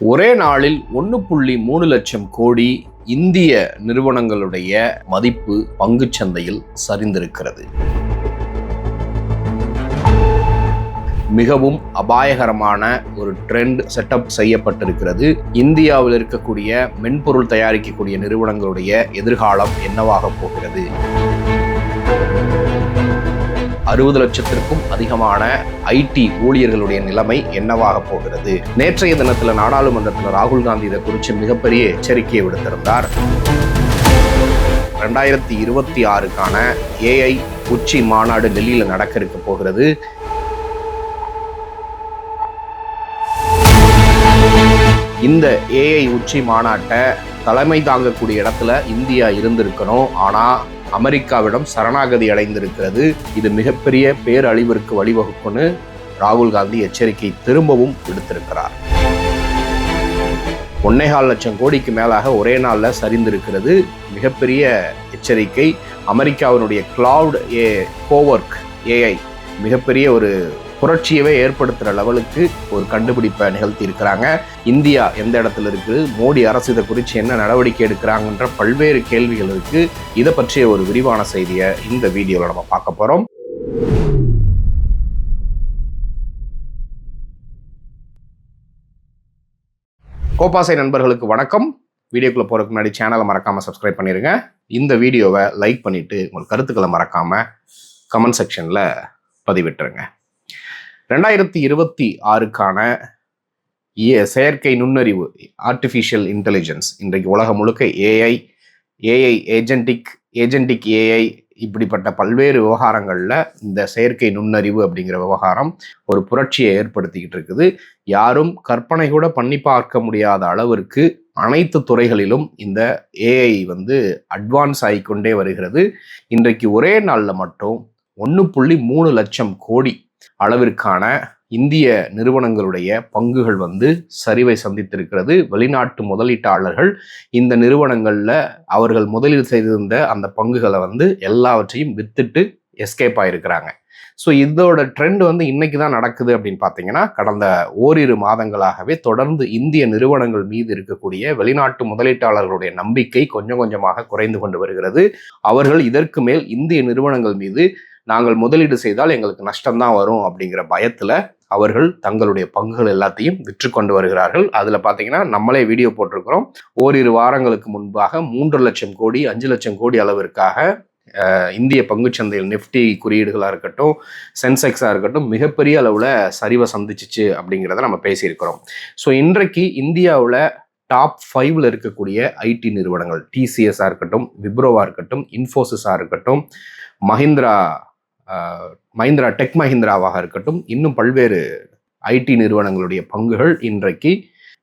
ஒரே நாளில் ஒன்று புள்ளி மூணு லட்சம் கோடி இந்திய நிறுவனங்களுடைய மதிப்பு பங்கு சந்தையில் சரிந்திருக்கிறது. மிகவும் அபாயகரமான ஒரு ட்ரெண்ட் செட்டப் செய்யப்பட்டிருக்கிறது. இந்தியாவில் இருக்கக்கூடிய மென்பொருள் தயாரிக்கக்கூடிய நிறுவனங்களுடைய எதிர்காலம் என்னவாக போகிறது? அறுபது லட்சத்திற்கும் அதிகமான ஐடி ஊழியர்களுடைய நிலைமை என்னவாக போகிறது? நேற்றைய தினத்தில் நாடாளுமன்றத்தில் ராகுல் காந்தி இதை குறித்து மிகப்பெரிய எச்சரிக்கையை விடுத்திருந்தார். ரெண்டாயிரத்தி இருபத்தி ஆறுக்கான ஏஐ உச்சி மாநாடு டெல்லியில் நடக்க இருக்க போகிறது. இந்த ஏஐ உச்சி மாநாட்டை தலைமை தாங்கக்கூடிய இடத்துல இந்தியா இருந்திருக்கணும். ஆனால் அமெரிக்காவிடம் சரணாகதி அடைந்திருக்கிறது. இது மிகப்பெரிய பேரழிவிற்கு வழிவகுக்கும்னு ராகுல் காந்தி எச்சரிக்கை திரும்பவும் விடுத்திருக்கிறார். ஒன்னேகால் லட்சம் கோடிக்கு மேலாக ஒரே நாளில் சரிந்திருக்கிறது. மிகப்பெரிய எச்சரிக்கை. அமெரிக்காவினுடைய கிளவுட் ஏ கோவர்க் ஏஐ மிகப்பெரிய ஒரு புரட்சியவே ஏற்படுத்துகிற லெவலுக்கு ஒரு கண்டுபிடிப்பை நிகழ்த்தி இருக்கிறாங்க இந்தியா எந்த இடத்துல இருக்குது? மோடி அரசு இதை குறித்து என்ன நடவடிக்கை எடுக்கிறாங்கன்ற பல்வேறு கேள்விகள் இருக்குது இதை பற்றிய ஒரு விரிவான செய்தியை இந்த வீடியோவில் நம்ம பார்க்க போகிறோம் கோபாசை நண்பர்களுக்கு வணக்கம். வீடியோக்குள்ள போறதுக்கு முன்னாடி சேனலை மறக்காம சப்ஸ்கிரைப் பண்ணிருங்க. இந்த வீடியோவை லைக் பண்ணிட்டு உங்கள் கருத்துக்களை மறக்காம கமெண்ட் செக்ஷன்ல பதிவிட்டுருங்க. ரெண்டாயிரத்தி இருபத்தி ஆறுக்கான ஏ- செயற்கை நுண்ணறிவு ஆர்டிஃபிஷியல் இன்டெலிஜென்ஸ் இன்றைக்கு உலகம் முழுக்க AI AI agentic agentic AI இப்படிப்பட்ட பல்வேறு விவகாரங்களில் இந்த செயற்கை நுண்ணறிவு அப்படிங்கிற விவகாரம் ஒரு புரட்சியை ஏற்படுத்திக்கிட்டு இருக்குது. யாரும் கற்பனை கூட பண்ணி பார்க்க முடியாத அளவிற்கு அனைத்து துறைகளிலும் இந்த ஏஐ வந்து அட்வான்ஸ் ஆகிக்கொண்டே வருகிறது. இன்றைக்கு ஒரே நாளில் மட்டும் ஒன்று புள்ளி மூணு லட்சம் கோடி அளவிற்கான இந்திய நிறுவனங்களுடைய பங்குகள் வந்து சரிவை சந்தித்திருக்கிறது. வெளிநாட்டு முதலீட்டாளர்கள் இந்த நிறுவனங்களில் அவர்கள் முதலீடு செய்திருந்த அந்த பங்குகளை வந்து எல்லாவற்றையும் வித்துட்டு எஸ்கேப் ஆயிருக்கிறாங்க. ஸோ இதோட ட்ரெண்ட் வந்து இன்னைக்கு தான் நடக்குது அப்படின்னு பார்த்தீங்கன்னா கடந்த ஓரிரு மாதங்களாகவே தொடர்ந்து இந்திய நிறுவனங்கள் மீது இருக்கக்கூடிய வெளிநாட்டு முதலீட்டாளர்களுடைய நம்பிக்கை கொஞ்சம் கொஞ்சமாக குறைந்து கொண்டு வருகிறது. அவர்கள் இதற்கு மேல் இந்திய நிறுவனங்கள் மீது நாங்கள் முதலீடு செய்தால் எங்களுக்கு நஷ்டம்தான் வரும் அப்படிங்கிற பயத்தில் அவர்கள் தங்களுடைய பங்குகள் எல்லாத்தையும் விற்று கொண்டு வருகிறார்கள். அதில் பார்த்தீங்கன்னா நம்மளே வீடியோ போட்டிருக்கிறோம். ஓரிரு வாரங்களுக்கு முன்பாக மூன்று லட்சம் கோடி அஞ்சு லட்சம் கோடி அளவிற்காக இந்திய பங்குச்சந்தையில் நிஃப்டி குறியீடுகளாக இருக்கட்டும் சென்செக்ஸாக இருக்கட்டும் மிகப்பெரிய அளவில் சரிவை சந்திச்சிச்சு அப்படிங்கிறத நம்ம பேசியிருக்கிறோம். ஸோ இன்றைக்கு இந்தியாவில் டாப் ஃபைவ்ல இருக்கக்கூடிய ஐடி நிறுவனங்கள் டிசிஎஸ்ஸாக இருக்கட்டும் விப்ரோவாக இருக்கட்டும் இன்ஃபோசிஸாக இருக்கட்டும் மஹிந்திரா மஹிந்திரா டெக் மஹிந்திராவாக இருக்கட்டும் இன்னும் பல்வேறு ஐடி நிறுவனங்களுடைய பங்குகள் இன்றைக்கு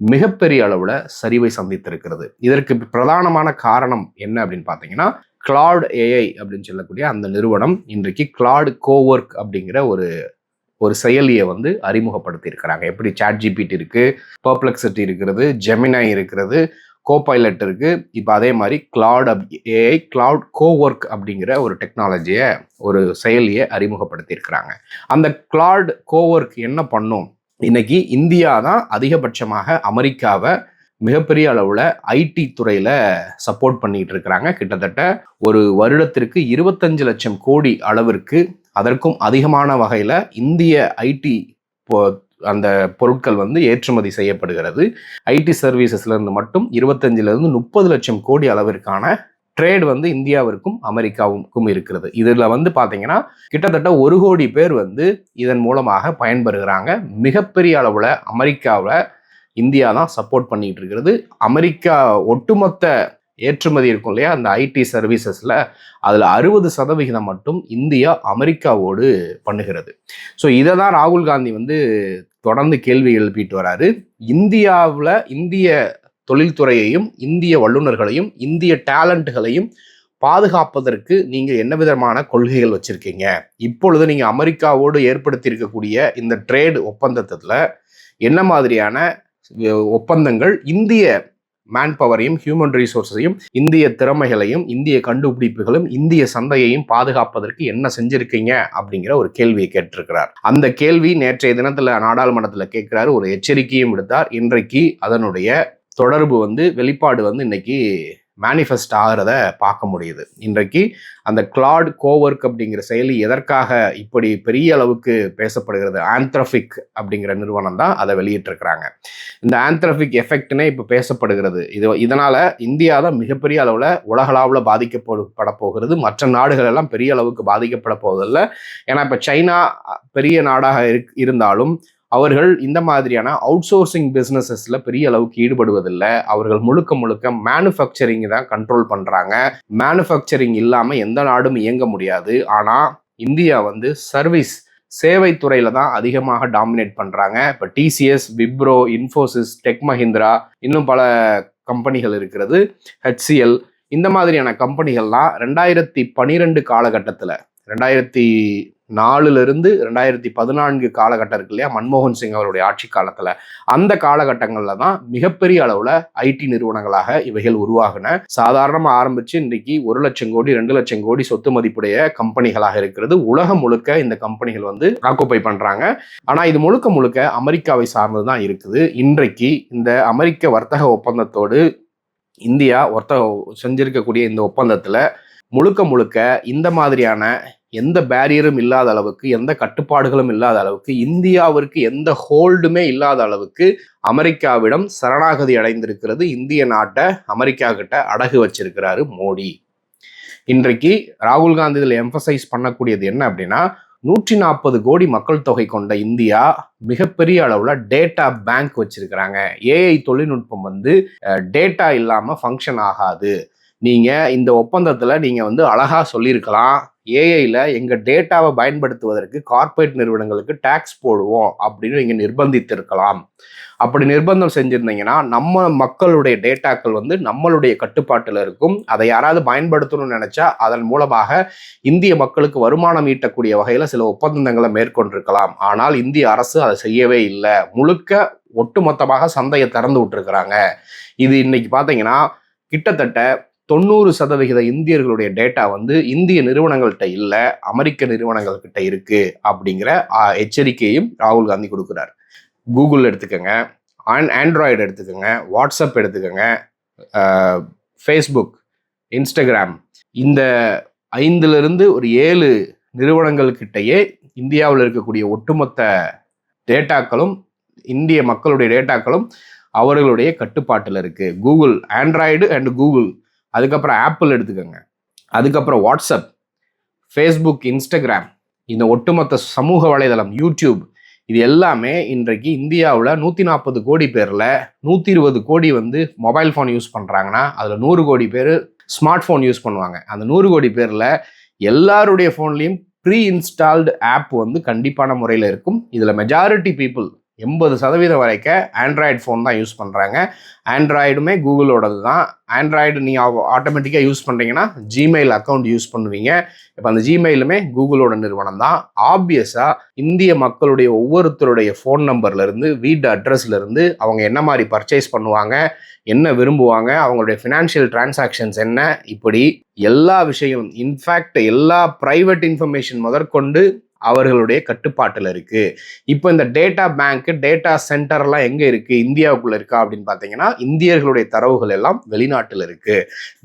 மிகப்பெரிய அளவில் சரிவை சந்தித்திருக்கிறது. இதற்கு பிரதானமான காரணம் என்ன அப்படின்னு பார்த்தீங்கன்னா கிளாட் ஏஐ அப்படின்னு சொல்லக்கூடிய அந்த நிறுவனம் இன்றைக்கு கிளாட் கோவொர்க் அப்படிங்கிற ஒரு ஒரு செயலியை வந்து அறிமுகப்படுத்தி இருக்கிறாங்க எப்படி சாட் ஜிபிடி இருக்கு பர்ப்ளெக்சிட்டி இருக்கிறது ஜெமினா இருக்கிறது கோபைலட் இருக்குது இப்போ அதே மாதிரி கிளாட் ஏஐ கிளவுட் கோவொர்க் அப்படிங்கிற ஒரு டெக்னாலஜியை ஒரு செயலியை அறிமுகப்படுத்தியிருக்கிறாங்க. அந்த கிளாட் கோவொர்க் என்ன பண்ணும்? இன்னைக்கு இந்தியா தான் அதிகபட்சமாக அமெரிக்காவை மிகப்பெரிய அளவில் ஐடி துறையில் சப்போர்ட் பண்ணிட்டு இருக்கிறாங்க. கிட்டத்தட்ட ஒரு வருடத்திற்கு இருபத்தஞ்சு லட்சம் கோடி அளவிற்கு அதற்கும் அதிகமான வகையில் இந்திய ஐடி அந்த பொருட்கள் வந்து ஏற்றுமதி செய்யப்படுகிறது. ஐடி சர்வீசஸ்லேருந்து மட்டும் இருபத்தஞ்சிலேருந்து முப்பது லட்சம் கோடி அளவிற்கான ட்ரேட் வந்து இந்தியாவிற்கும் அமெரிக்காவுக்கும் இருக்கிறது. இதில் வந்து பார்த்தீங்கன்னா கிட்டத்தட்ட ஒரு கோடி பேர் வந்து இதன் மூலமாக பயன்பெறுகிறாங்க. மிகப்பெரிய அளவில் அமெரிக்காவில் இந்தியா தான் சப்போர்ட் பண்ணிகிட்டு இருக்கிறது. அமெரிக்கா ஒட்டுமொத்த ஏற்றுமதி இருக்கும் இல்லையா? அந்த ஐடி சர்வீசஸில் அதில் அறுபது சதவிகிதம் மட்டும் இந்தியா அமெரிக்காவோடு பண்ணுகிறது. ஸோ இதை தான் ராகுல் காந்தி வந்து தொடர்ந்து கேள்வி எழுப்பிட்டு வராரு. இந்தியாவில் இந்திய தொழில்துறையையும் இந்திய வல்லுநர்களையும் இந்திய டேலண்ட்டுகளையும் பாதுகாப்பதற்கு நீங்கள் என்ன விதமான கொள்கைகள் வச்சுருக்கீங்க? இப்பொழுது நீங்கள் அமெரிக்காவோடு ஏற்படுத்தியிருக்கக்கூடிய இந்த ட்ரேட் ஒப்பந்தத்தில் என்ன மாதிரியான ஒப்பந்தங்கள் இந்திய மேன் பவரையும் ஹியூமன் ரிசோர்ஸையும் இந்திய திறமைகளையும் இந்திய கண்டுபிடிப்புகளும் இந்திய சந்தையையும் பாதுகாப்பதற்கு என்ன செஞ்சிருக்கீங்க? அப்படிங்கிற ஒரு கேள்வியை கேட்டிருக்கிறார். அந்த கேள்வி நேற்றைய தினத்தில் நாடாளுமன்றத்தில் கேட்கிறாரு. ஒரு எச்சரிக்கையும் விடுத்தார். இன்றைக்கு அதனுடைய தொடர்பு வந்து வெளிப்பாடு வந்து இன்னைக்கு மேனிஃபெஸ்ட் ஆகிறத பார்க்க முடியுது. இன்றைக்கு அந்த கிளாட் கோவர்க் அப்படிங்கிற செயலி எதற்காக இப்படி பெரிய அளவுக்கு பேசப்படுகிறது? ஆந்த்ரஃபிக் அப்படிங்கிற நிறுவனம் தான் அதை வெளியிட்டிருக்கிறாங்க. இந்த ஆந்த்ரஃபிக் எஃபெக்ட்னே இப்போ பேசப்படுகிறது. இது இதனால் இந்தியா தான் மிகப்பெரிய அளவில் உலகளாவில் பாதிக்கப்பட போகிறது மற்ற நாடுகள் எல்லாம் பெரிய அளவுக்கு பாதிக்கப்பட போவதில்லை. ஏன்னா இப்போ சைனா பெரிய நாடாக இருந்தாலும் அவர்கள் இந்த மாதிரியான அவுட் சோர்சிங் பிஸ்னஸஸில் பெரிய அளவுக்கு ஈடுபடுவதில்லை. அவர்கள் முழுக்க முழுக்க மேனுஃபேக்சரிங் தான் கண்ட்ரோல் பண்ணுறாங்க மேனுஃபேக்சரிங் இல்லாமல் எந்த நாடும் இயங்க முடியாது. ஆனால் இந்தியா வந்து சர்வீஸ் சேவை துறையில தான் அதிகமாக டாமினேட் பண்ணுறாங்க இப்போ டிசிஎஸ் விப்ரோ இன்ஃபோசிஸ் டெக் மஹிந்திரா இன்னும் பல கம்பெனிகள் இருக்கிறது. ஹெச்சிஎல் இந்த மாதிரியான கம்பெனிகள்லாம் ரெண்டாயிரத்தி பனிரெண்டு காலகட்டத்தில் ரெண்டாயிரத்தி நாலுலேருந்து ரெண்டாயிரத்தி பதினான்கு காலகட்டம் இருக்கு இல்லையா? மன்மோகன் சிங் அவருடைய ஆட்சி காலத்தில். அந்த காலகட்டங்களில் தான் மிகப்பெரிய அளவில் ஐடி நிறுவனங்களாக இவைகள் உருவாகின. சாதாரணமாக ஆரம்பித்து இன்றைக்கி ஒரு லட்சம் கோடி ரெண்டு லட்சம் கோடி சொத்து மதிப்புடைய கம்பெனிகளாக இருக்கிறது. உலகம் முழுக்க இந்த கம்பெனிகள் வந்து ஆக்குப்பை பண்ணுறாங்க ஆனால் இது முழுக்க முழுக்க அமெரிக்காவை சார்ந்து தான் இருக்குது. இன்றைக்கு இந்த அமெரிக்க வர்த்தக ஒப்பந்தத்தோடு இந்தியா வர்த்தக செஞ்சிருக்கக்கூடிய இந்த ஒப்பந்தத்தில் முழுக்க முழுக்க இந்த மாதிரியான எந்த பேரியரும் இல்லாத அளவுக்கு எந்த கட்டுப்பாடுகளும் இல்லாத அளவுக்கு இந்தியாவிற்கு எந்த ஹோல்டுமே இல்லாத அளவுக்கு அமெரிக்காவிடம் சரணாகதி அடைந்திருக்கிறது இந்திய நாட்டை அமெரிக்கா கிட்ட அடகு வச்சிருக்கிறாரு மோடி. இன்றைக்கு ராகுல் காந்தி இதில் எம்பசைஸ் பண்ணக்கூடியது என்ன அப்படின்னா நூற்றி நாற்பது கோடி மக்கள் தொகை கொண்ட இந்தியா மிகப்பெரிய அளவில் டேட்டா பேங்க் வச்சிருக்கிறாங்க. ஏஐ தொழில்நுட்பம் வந்து டேட்டா இல்லாமல் ஃபங்க்ஷன் ஆகாது. நீங்கள் இந்த ஒப்பந்தத்தில் நீங்கள் வந்து அழகாக சொல்லியிருக்கலாம். ஏஐயில் எங்கள் டேட்டாவை பயன்படுத்துவதற்கு கார்ப்பரேட் நிறுவனங்களுக்கு டேக்ஸ் போடுவோம் அப்படின்னு நீங்கள் நிர்பந்தித்திருக்கலாம். அப்படி நிர்பந்தம் செஞ்சுருந்தீங்கன்னா நம்ம மக்களுடைய டேட்டாக்கள் வந்து நம்மளுடைய கட்டுப்பாட்டில் இருக்கும். அதை யாராவது பயன்படுத்தணும்னு நினச்சா அதன் மூலமாக இந்திய மக்களுக்கு வருமானம் ஈட்டக்கூடிய வகையில் சில ஒப்பந்தங்களை மேற்கொண்டிருக்கலாம். ஆனால் இந்திய அரசு அதை செய்யவே இல்லை. முழுக்க ஒட்டுமொத்தமாக சந்தையை திறந்து விட்டுருக்குறாங்க. இது இன்னைக்கு பார்த்தீங்கன்னா கிட்டத்தட்ட தொண்ணூறு சதவிகித இந்தியர்களுடைய டேட்டா வந்து இந்திய நிறுவனங்கள்கிட்ட இல்லை அமெரிக்க நிறுவனங்கள்கிட்ட இருக்கு அப்படிங்கிற எச்சரிக்கையும் ராகுல் காந்தி கொடுக்குறார். கூகுள் எடுத்துக்கோங்க ஆன் ஆண்ட்ராய்டு எடுத்துக்கோங்க வாட்ஸ்அப் எடுத்துக்கோங்க ஃபேஸ்புக் இன்ஸ்டாகிராம் இந்த ஐந்துலேருந்து ஒரு ஏழு நிறுவனங்கள்கிட்டயே இந்தியாவில் இருக்கக்கூடிய ஒட்டுமொத்த டேட்டாக்களும் இந்திய மக்களுடைய டேட்டாக்களும் அவர்களுடைய கட்டுப்பாட்டில் இருக்குது கூகுள் ஆண்ட்ராய்டு அண்ட் கூகுள் அதுக்கப்புறம் ஆப்பிள் எடுத்துக்கோங்க. அதுக்கப்புறம் வாட்ஸ்அப் ஃபேஸ்புக் இன்ஸ்டாகிராம் இந்த ஒட்டுமொத்த சமூக வலைதளம் யூடியூப் இது எல்லாமே இன்றைக்கு இந்தியாவில் நூற்றி நாற்பது கோடி பேரில் நூற்றி இருபது கோடி வந்து மொபைல் ஃபோன் யூஸ் பண்ணுறாங்கன்னா அதில் நூறு கோடி பேர் ஸ்மார்ட் ஃபோன் யூஸ் பண்ணுவாங்க. அந்த நூறு கோடி பேரில் எல்லாருடைய ஃபோன்லேயும் ப்ரீ இன்ஸ்டால்டு ஆப் வந்து கண்டிப்பான முறையில் இருக்கும். இதில் மெஜாரிட்டி பீப்புள் எண்பது சதவீதம் வரைக்கும் ஆண்ட்ராய்டு ஃபோன் தான் யூஸ் பண்ணுறாங்க ஆண்ட்ராய்டுமே கூகுளோடது தான். ஆண்ட்ராய்டு நீங்கள் ஆட்டோமேட்டிக்காக யூஸ் பண்ணுறீங்கன்னா ஜிமெயில் அக்கௌண்ட் யூஸ் பண்ணுவீங்க. இப்போ அந்த ஜிமெயிலுமே கூகுளோட நிறுவனம் தான். ஆப்வியஸாக இந்திய மக்களுடைய ஒவ்வொருத்தருடைய ஃபோன் நம்பர்லேருந்து வீட்டு அட்ரஸ்லேருந்து அவங்க என்ன மாதிரி பர்ச்சேஸ் பண்ணுவாங்க என்ன விரும்புவாங்க அவங்களுடைய ஃபினான்ஷியல் டிரான்சாக்ஷன்ஸ் என்ன இப்படி எல்லா விஷயம் இன்ஃபேக்ட் எல்லா ப்ரைவேட் இன்ஃபர்மேஷன் முதற்கொண்டு அவர்களுடைய கட்டுப்பாட்டில் இருக்கு. இப்போ இந்த டேட்டா பேங்க்கு டேட்டா சென்டர்லாம் எங்க இருக்கு? இந்தியாவுக்குள்ள இருக்கா அப்படின்னு பார்த்தீங்கன்னா இந்தியர்களுடைய தரவுகள் எல்லாம் வெளிநாட்டில் இருக்கு.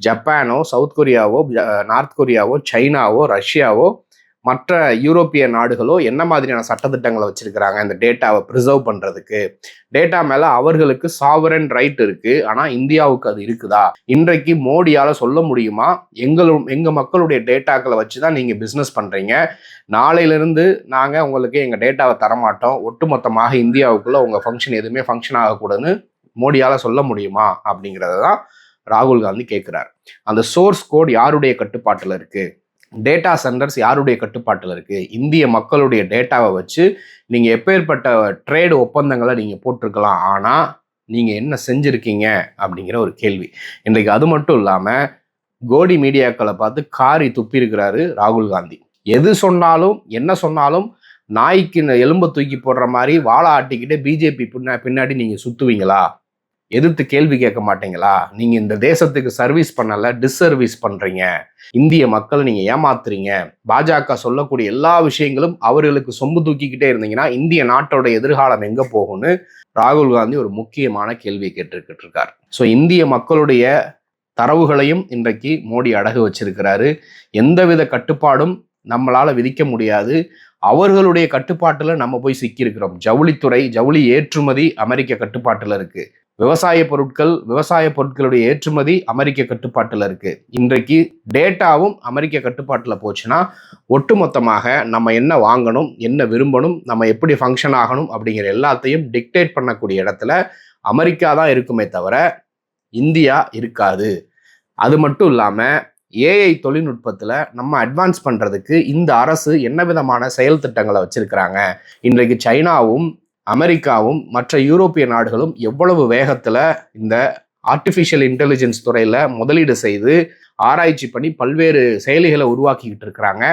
ஜப்பானோ சவுத் கொரியாவோ நார்த் கொரியாவோ சைனாவோ ரஷ்யாவோ மற்ற யூரோப்பிய நாடுகளோ என்ன மாதிரியான சட்டத்திட்டங்களை வச்சிருக்கிறாங்க? இந்த டேட்டாவை ப்ரிசர்வ் பண்ணுறதுக்கு டேட்டா மேலே அவர்களுக்கு சாவரன் ரைட் இருக்குது ஆனால் இந்தியாவுக்கு அது இருக்குதா? இன்றைக்கு மோடியால் சொல்ல முடியுமா? எங்களும் எங்கள் மக்களுடைய டேட்டாக்களை வச்சு தான் நீங்கள் பிஸ்னஸ் பண்ணுறீங்க நாளையிலிருந்து நாங்கள் உங்களுக்கு எங்கள் டேட்டாவை தரமாட்டோம். ஒட்டுமொத்தமாக இந்தியாவுக்குள்ளே உங்கள் ஃபங்க்ஷன் எதுவுமே ஃபங்க்ஷன் ஆகக்கூடாதுன்னு மோடியால் சொல்ல முடியுமா? அப்படிங்கிறத தான் ராகுல் காந்தி கேட்குறாரு அந்த சோர்ஸ் கோட் யாருடைய கட்டுப்பாட்டில் இருக்குது டேட்டா சென்டர்ஸ் யாருடைய கட்டுப்பாட்டில் இருக்குது இந்திய மக்களுடைய டேட்டாவை வச்சு நீங்கள் எப்பேற்பட்ட ட்ரேடு ஒப்பந்தங்களை நீங்கள் போட்டிருக்கலாம். ஆனால் நீங்கள் என்ன செஞ்சுருக்கீங்க? அப்படிங்கிற ஒரு கேள்வி. இன்றைக்கு அது மட்டும் இல்லாமல் கோடி மீடியாக்களை பார்த்து காரி துப்பியிருக்கிறாரு ராகுல் காந்தி. எது சொன்னாலும் என்ன சொன்னாலும் நாய்க்கு எலும்பை தூக்கி போடுற மாதிரி வாழை ஆட்டிக்கிட்டே பிஜேபி பின்னா பின்னாடி நீங்கள் சுற்றுவீங்களா எதிர்த்து கேள்வி கேட்க மாட்டீங்களா? நீங்க இந்த தேசத்துக்கு சர்வீஸ் பண்ணல டிஸ்சர்வீஸ் பண்றீங்க. இந்திய மக்களை நீங்க ஏமாத்துறீங்க. பாஜக சொல்லக்கூடிய எல்லா விஷயங்களும் அவர்களுக்கு சொம்பு தூக்கிக்கிட்டே இருந்தீங்கன்னா இந்திய நாட்டோட எதிர்காலம் எங்க போகும்னு ராகுல் காந்தி ஒரு முக்கியமான கேள்வியை கேட்டுக்கிட்டு இருக்கார் ஸோ இந்திய மக்களுடைய தரவுகளையும் இன்றைக்கு மோடி அடகு வச்சிருக்கிறாரு. எந்தவித கட்டுப்பாடும் நம்மளால விதிக்க முடியாது. அவர்களுடைய கட்டுப்பாட்டில் நம்ம போய் சிக்கியிருக்கிறோம். ஜவுளித்துறை ஜவுளி ஏற்றுமதி அமெரிக்க கட்டுப்பாட்டில் இருக்குது விவசாய பொருட்கள் விவசாய பொருட்களுடைய ஏற்றுமதி அமெரிக்க கட்டுப்பாட்டில் இருக்கு. இன்றைக்கு டேட்டாவும் அமெரிக்க கட்டுப்பாட்டில் போச்சுன்னா ஒட்டுமொத்தமாக நம்ம என்ன வாங்கணும் என்ன விரும்பணும் நம்ம எப்படி ஃபங்க்ஷன் ஆகணும் அப்படிங்கிற எல்லாத்தையும் டிக்டேட் பண்ணக்கூடிய இடத்துல அமெரிக்கா தான் இருக்குமே தவிர இந்தியா இருக்காது. அது மட்டும் இல்லாமல் ஏஐ தொழில்நுட்பத்தில் நம்ம அட்வான்ஸ் பண்ணுறதுக்கு இந்த அரசு என்ன விதமான செயல் திட்டங்களை வச்சுருக்கிறாங்க? இன்றைக்கு சைனாவும் அமெரிக்காவும் மற்ற யூரோப்பிய நாடுகளும் எவ்வளவு வேகத்தில் இந்த ஆர்டிஃபிஷியல் இன்டெலிஜென்ஸ் துறையில் முதலீடு செய்து ஆராய்ச்சி பண்ணி பல்வேறு செயலிகளை உருவாக்கிக்கிட்டு இருக்கிறாங்க.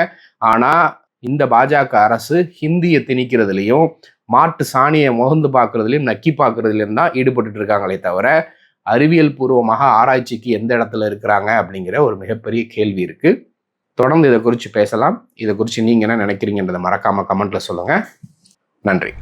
ஆனால் இந்த பாஜக அரசு ஹிந்தியை திணிக்கிறதுலையும் மாட்டு சாணியை முகந்து பார்க்குறதுலையும் நக்கி பார்க்குறதுலையும் தான் ஈடுபட்டு இருக்காங்களே தவிர அறிவியல் பூர்வமாக ஆராய்ச்சிக்கு எந்த இடத்துல இருக்கிறாங்க அப்படிங்கிற ஒரு மிகப்பெரிய கேள்வி இருக்குது தொடர்ந்து இதை குறித்து பேசலாம். இதை குறித்து நீங்கள் என்ன நினைக்கிறீங்கன்றதை மறக்காமல் கமெண்ட்டில் சொல்லுங்கள் நன்றி.